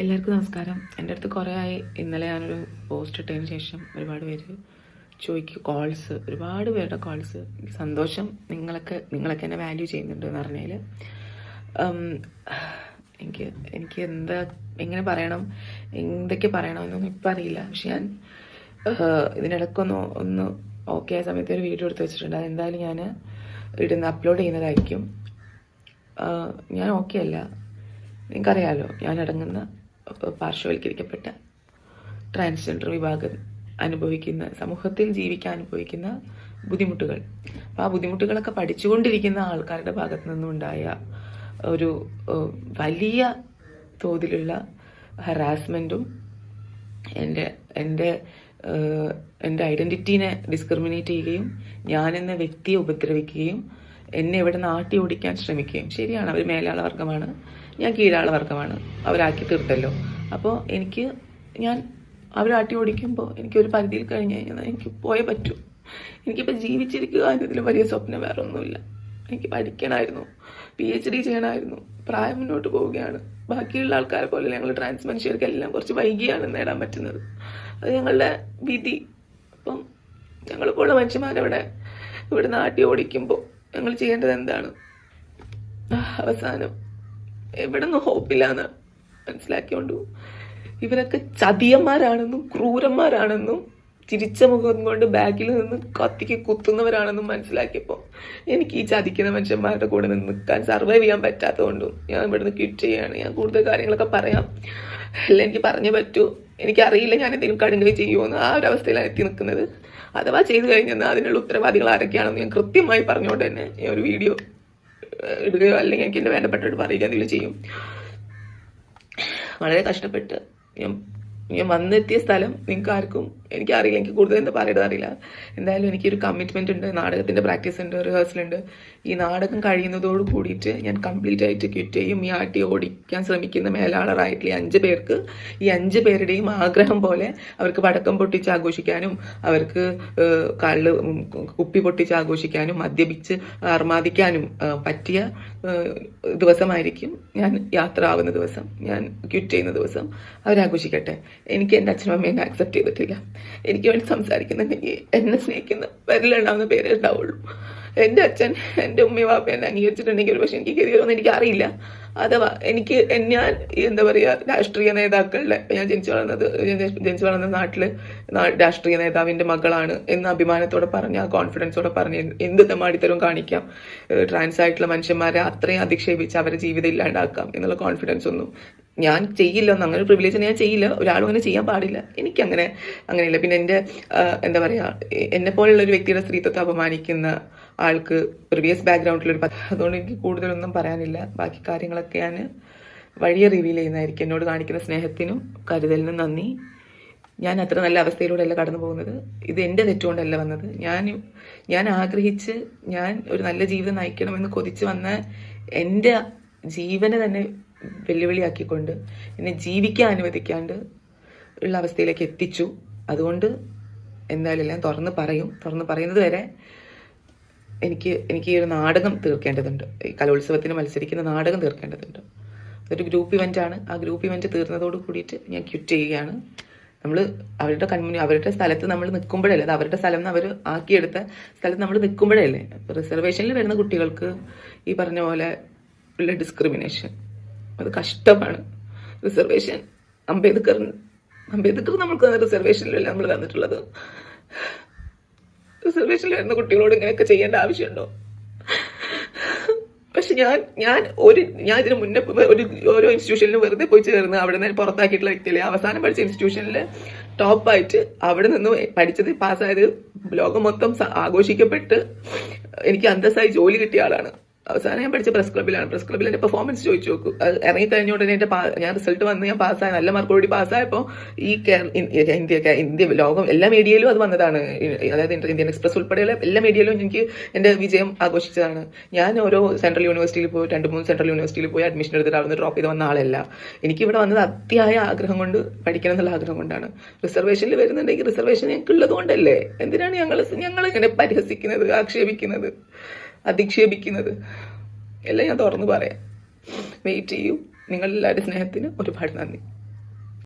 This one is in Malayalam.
എല്ലാവർക്കും നമസ്കാരം. എന്റെ അടുത്ത് കുറേ ആയി ഇന്നലെ ഞാനൊരു പോസ്റ്റ് ഇട്ടതിന് ശേഷം ഒരുപാട് പേര് ചോദിക്കും കോൾസ് ഒരുപാട് പേരുടെ കോൾസ് സന്തോഷം. നിങ്ങളൊക്കെ നിങ്ങളൊക്കെ എന്നെ വാല്യൂ ചെയ്യുന്നുണ്ട് എന്ന് പറഞ്ഞാൽ എനിക്ക് എനിക്ക് എന്താ എങ്ങനെ പറയണം എന്തൊക്കെ പറയണമെന്നൊന്നും ഇപ്പം അറിയില്ല. പക്ഷെ ഞാൻ ഇതിനിടയ്ക്കൊന്ന് ഒന്ന് ഓക്കെ ആയ സമയത്ത് ഒരു വീഡിയോ എടുത്ത് വെച്ചിട്ടുണ്ട്. അതെന്തായാലും ഞാൻ ഇടുന്ന അപ്ലോഡ് ചെയ്യുന്നതായിരിക്കും. ഞാൻ ഓക്കെ അല്ല. നിങ്ങൾക്കറിയാലോ ഞാൻ അടങ്ങുന്ന പാർശ്വവൽക്കരിക്കപ്പെട്ട ട്രാൻസ്ജെൻഡർ വിഭാഗം അനുഭവിക്കുന്ന സമൂഹത്തിൽ ജീവിക്കാൻ അനുഭവിക്കുന്ന ബുദ്ധിമുട്ടുകൾ. അപ്പോൾ ആ ബുദ്ധിമുട്ടുകളൊക്കെ പഠിച്ചുകൊണ്ടിരിക്കുന്ന ആൾക്കാരുടെ ഭാഗത്തു നിന്നുണ്ടായ ഒരു വലിയ തോതിലുള്ള ഹറാസ്മെന്റും എന്റെ എന്റെ എന്റെ ഐഡന്റിറ്റീനെ ഡിസ്ക്രിമിനേറ്റ് ചെയ്യുകയും ഞാനെന്ന വ്യക്തിയെ ഉപദ്രവിക്കുകയും എന്നെ ഇവിടെ നാട്ടി ഓടിക്കാൻ ശ്രമിക്കുകയും ശരിയാണ് അവർ മേലാള വർഗമാണ് ഞാൻ കീഴാള വർഗമാണ് അവരാക്കി തീർത്തല്ലോ. അപ്പോൾ എനിക്ക് ഞാൻ അവരാട്ടി ഓടിക്കുമ്പോൾ എനിക്ക് ഒരു പരിധിയിൽ കഴിഞ്ഞ് കഴിഞ്ഞാൽ എനിക്ക് പോയേ പറ്റൂ. എനിക്കിപ്പോൾ ജീവിച്ചിരിക്കുക എന്നതിൽ വലിയ സ്വപ്നം വേറെ ഒന്നുമില്ല എനിക്ക് പഠിക്കണമായിരുന്നു പി എച്ച് ഡി ചെയ്യണമായിരുന്നു പ്രായം മുന്നോട്ട് പോവുകയാണ്. ബാക്കിയുള്ള ആൾക്കാരെ പോലെ ഞങ്ങൾ ട്രാൻസ് മനുഷ്യർക്ക് എല്ലാം കുറച്ച് വൈകിയാണ് നേടാൻ പറ്റുന്നത്. അത് ഞങ്ങളുടെ വിധി. അപ്പം ഞങ്ങളിപ്പോൾ മനുഷ്യന്മാരവിടെ ഇവിടെ നാട്ടി ഓടിക്കുമ്പോൾ ഞങ്ങൾ ചെയ്യേണ്ടത് എന്താണ്? അവസാനം. എവിടെ നിന്ന് ഹോപ്പില്ലാന്ന് മനസ്സിലാക്കിയോണ്ടു. ഇവരൊക്കെ ചതിയന്മാരാണെന്നും ക്രൂരന്മാരാണെന്നും ചിരിച്ച മുഖം കൊണ്ട് ബാക്കിൽ നിന്ന് കത്തിക്ക് കുത്തുന്നവരാണെന്നും മനസ്സിലാക്കിയപ്പോൾ എനിക്ക് ഈ ചതിക്കുന്ന മനുഷ്യന്മാരുടെ കൂടെ നിന്ന് നിൽക്കാൻ സർവൈവ് ചെയ്യാൻ പറ്റാത്തതുകൊണ്ടും ഞാൻ ഇവിടുന്ന് ക്വിറ്റ് ചെയ്യാണ് ഞാൻ കൂടുതൽ കാര്യങ്ങളൊക്കെ പറയാം. എല്ലാം എനിക്ക് പറഞ്ഞേ പറ്റൂ. എനിക്കറിയില്ല ഞാൻ എന്തെങ്കിലും കടുങ്കൈ ചെയ്യുമോ ആ ഒരു അവസ്ഥയിലാണ് എത്തി നിൽക്കുന്നത്. അഥവാ ചെയ്തു കഴിഞ്ഞാൽ അതിനുള്ള ഉത്തരവാദികൾ ആരൊക്കെയാണെന്ന് ഞാൻ കൃത്യമായി പറഞ്ഞുകൊണ്ട് തന്നെ ഞാൻ ഒരു വീഡിയോ ഇടുകയോ അല്ലെങ്കിൽ എനിക്ക് എന്റെ വേണ്ടപ്പെട്ടോട് പറയുക എന്തെങ്കിലും ചെയ്യും. വളരെ കഷ്ടപ്പെട്ട് ഞാൻ ഞാൻ വന്നെത്തിയ സ്ഥലം നിങ്ങൾക്ക് ആർക്കും എനിക്കറിയില്ല. എനിക്ക് കൂടുതൽ എന്താ പറയുന്നത് അറിയില്ല. എന്തായാലും എനിക്കൊരു കമ്മിറ്റ്മെന്റ് ഉണ്ട്. നാടകത്തിന്റെ പ്രാക്ടീസ് ഉണ്ട് റിഹേഴ്സൽ ഉണ്ട്. ഈ നാടകം കഴിയുന്നതോട് കൂടിയിട്ട് ഞാൻ കംപ്ലീറ്റ് ആയിട്ട് ക്വിറ്റ് ചെയ്യും. ഈ ആട്ടി ഓടിക്കാൻ ശ്രമിക്കുന്ന മേലാളറായിട്ടുള്ള അഞ്ച് പേർക്ക് ഈ അഞ്ച് പേരുടെയും ആഗ്രഹം പോലെ അവർക്ക് പടക്കം പൊട്ടിച്ച് ആഘോഷിക്കാനും അവർക്ക് കള്ള് കുപ്പി പൊട്ടിച്ച് ആഘോഷിക്കാനും മദ്യപിച്ച് അർമാദിക്കാനും പറ്റിയ ദിവസമായിരിക്കും ഞാൻ യാത്ര ആവുന്ന ദിവസം ഞാൻ ക്വിറ്റ് ചെയ്യുന്ന ദിവസം അവരാഘോഷിക്കട്ടെ. എനിക്ക് എന്റെ അച്ഛനും അമ്മയും ആക്സെപ്റ്റ് ചെയ്തിട്ടില്ല. എനിക്ക് വേണ്ടി സംസാരിക്കുന്നുണ്ടെങ്കിൽ എന്നെ സ്നേഹിക്കുന്ന പേരിലുണ്ടാവുന്ന പേരേ ഉണ്ടാവുള്ളൂ. എന്റെ അച്ഛൻ എന്റെ ഉമ്മയും വാപ്പ എന്നെ അംഗീകരിച്ചിട്ടുണ്ടെങ്കിൽ ഒരു പക്ഷേ എനിക്ക് കരിയറൊന്നും എനിക്ക് അറിയില്ല. അഥവാ എനിക്ക് ഞാൻ എന്താ പറയുക രാഷ്ട്രീയ നേതാക്കളുടെ ഞാൻ ജനിച്ചു വളർന്നത് ജനിച്ചു വളർന്ന നാട്ടിൽ രാഷ്ട്രീയ നേതാവിന്റെ മകളാണ് എന്ന് അഭിമാനത്തോടെ പറഞ്ഞ് ആ കോൺഫിഡൻസോടെ പറഞ്ഞ് എന്ത് തമാടിത്തരവും കാണിക്കാം. ട്രാൻസ് ആയിട്ടുള്ള മനുഷ്യന്മാരെ അത്രയും അധിക്ഷേപിച്ച് അവരെ ജീവിതം ഇല്ലാണ്ടാക്കാം എന്നുള്ള കോൺഫിഡൻസ് ഒന്നും ഞാൻ ചെയ്യില്ല ഒന്നും അങ്ങനെ പ്രിവിലേജ് ഞാൻ ചെയ്യില്ല. ഒരാളും അങ്ങനെ ചെയ്യാൻ പാടില്ല. എനിക്കങ്ങനെ അങ്ങനെയില്ല. പിന്നെ എന്റെ എന്താ പറയുക എന്നെ പോലുള്ള ഒരു വ്യക്തിയുടെ സ്ത്രീത്വത്തെ അപമാനിക്കുന്ന ആൾക്ക് പ്രിവിയസ് ബാക്ക്ഗ്രൗണ്ടിലൊരു അതുകൊണ്ട് എനിക്ക് കൂടുതലൊന്നും പറയാനില്ല. ബാക്കി കാര്യങ്ങളൊക്കെ ഞാൻ വഴിയെ റിവീൽ ചെയ്യുന്നതായിരിക്കും. എന്നോട് കാണിക്കുന്ന സ്നേഹത്തിനും കരുതലിനും നന്ദി. ഞാൻ അത്ര നല്ല അവസ്ഥയിലൂടെയല്ല കടന്നു പോകുന്നത്. ഇത് എന്റെ തെറ്റുകൊണ്ടല്ല വന്നത്. ഞാൻ ഞാൻ ആഗ്രഹിച്ച് ഞാൻ ഒരു നല്ല ജീവിതം നയിക്കണമെന്ന് കൊതിച്ച് വന്ന എന്റെ ജീവനെ തന്നെ വെല്ലുവിളിയാക്കിക്കൊണ്ട് എന്നെ ജീവിക്കാൻ അനുവദിക്കാണ്ട് ഉള്ള അവസ്ഥയിലേക്ക് എത്തിച്ചു. അതുകൊണ്ട് എന്തായാലും എല്ലാം തുറന്ന് പറയും. തുറന്ന് പറയുന്നത് വരെ എനിക്ക് എനിക്ക് ഈ ഒരു നാടകം തീർക്കേണ്ടതുണ്ട്. ഈ കലോത്സവത്തിന് മത്സരിക്കുന്ന നാടകം തീർക്കേണ്ടതുണ്ട്. അതൊരു ഗ്രൂപ്പ് ഇവന്റ് ആണ്. ആ ഗ്രൂപ്പ് ഇവന്റ് തീർന്നതോട് കൂടിയിട്ട് ഞാൻ ക്വിറ്റ് ചെയ്യുകയാണ്. നമ്മൾ അവരുടെ കൺമുന്നിൽ അവരുടെ സ്ഥലത്ത് നമ്മൾ നിൽക്കുമ്പോഴല്ലേ അത് അവരുടെ സ്ഥലം അവർ ആക്കിയെടുത്ത സ്ഥലത്ത് നമ്മൾ നിൽക്കുമ്പോഴല്ലേ. റിസർവേഷനിൽ വരുന്ന കുട്ടികൾക്ക് ഈ പറഞ്ഞ പോലെ ഉള്ള ഡിസ്ക്രിമിനേഷൻ അത് കഷ്ടമാണ്. റിസർവേഷൻ അംബേദ്കർ അംബേദ്കർ തന്ന റിസർവേഷനിലല്ല നമ്മൾ തന്നിട്ടുള്ളത്. റിസർവേഷനിൽ വരുന്ന കുട്ടികളോട് ഇങ്ങനെയൊക്കെ ചെയ്യേണ്ട ആവശ്യമുണ്ടോ? പക്ഷെ ഞാൻ ഞാൻ ഒരു ഞാൻ ഇതിന് മുന്നേ ഒരു ഓരോ ഇൻസ്റ്റിറ്റ്യൂഷനിലും വെറുതെ പോയി ചേർന്ന് അവിടെ നിന്ന് പുറത്താക്കിയിട്ടുള്ള വ്യക്തിയല്ലേ. അവസാനം പഠിച്ച ഇൻസ്റ്റിറ്റ്യൂഷനിൽ ടോപ്പായിട്ട് അവിടെ നിന്ന് പഠിച്ചത് പാസ്സായത് ലോകം മൊത്തം ആഘോഷിക്കപ്പെട്ട് എനിക്ക് അന്തസ്സായി ജോലി കിട്ടിയ ആളാണ്. അവസാനം ഞാൻ പഠിച്ച പ്രസ് ക്ലബിലാണ് പ്രസ് ക്ലബിൽ എന്റെ പെർഫോമൻസ് ചോദിച്ചു നോക്കൂ. ഇറങ്ങി കഴിഞ്ഞ ഉടനെ ഞാൻ റിസൾട്ട് വന്ന് ഞാൻ പാസ്സായ. നല്ല മാർക്കോടി പാസ്സായപ്പോൾ ഈ ഇന്ത്യ ഇന്ത്യ ലോകം എല്ലാ മീഡിയയിലും അത് വന്നതാണ്. അതായത് ഇന്ത്യൻ എക്സ്പ്രസ് ഉൾപ്പെടെയുള്ള എല്ലാ മീഡിയയിലും എനിക്ക് എന്റെ വിജയം ആഘോഷിച്ചതാണ്. ഞാൻ ഓരോ സെൻട്രൽ യൂണിവേഴ്സിറ്റിയിൽ പോയി രണ്ട് മൂന്ന് സെൻട്രൽ യൂണിവേഴ്സിറ്റിയിൽ പോയി അഡ്മിഷൻ എടുത്തിട്ട് അവിടെ ഡ്രോപ്പ് ചെയ്ത് വന്ന ആളല്ല. എനിക്ക് ഇവിടെ വന്നത് അത്യായ ആഗ്രഹം കൊണ്ട് പഠിക്കണം എന്നുള്ള ആഗ്രഹം കൊണ്ടാണ്. റിസർവേഷനിൽ വരുന്നുണ്ടെങ്കിൽ റിസർവേഷൻ ഞങ്ങൾക്ക് ഉള്ളത് കൊണ്ടല്ലേ? എന്തിനാണ് ഞങ്ങൾ ഞങ്ങൾ ഇങ്ങനെ പരിഹസിക്കുന്നത് ആക്ഷേപിക്കുന്നത്? അധിക്ഷേപിക്കുന്നത്. എല്ലാം ഞാൻ തുറന്നു പറയാം. വെയിറ്റ് ചെയ്യൂ. നിങ്ങളെല്ലാവരുടെ സ്നേഹത്തിന് ഒരുപാട് നന്ദി.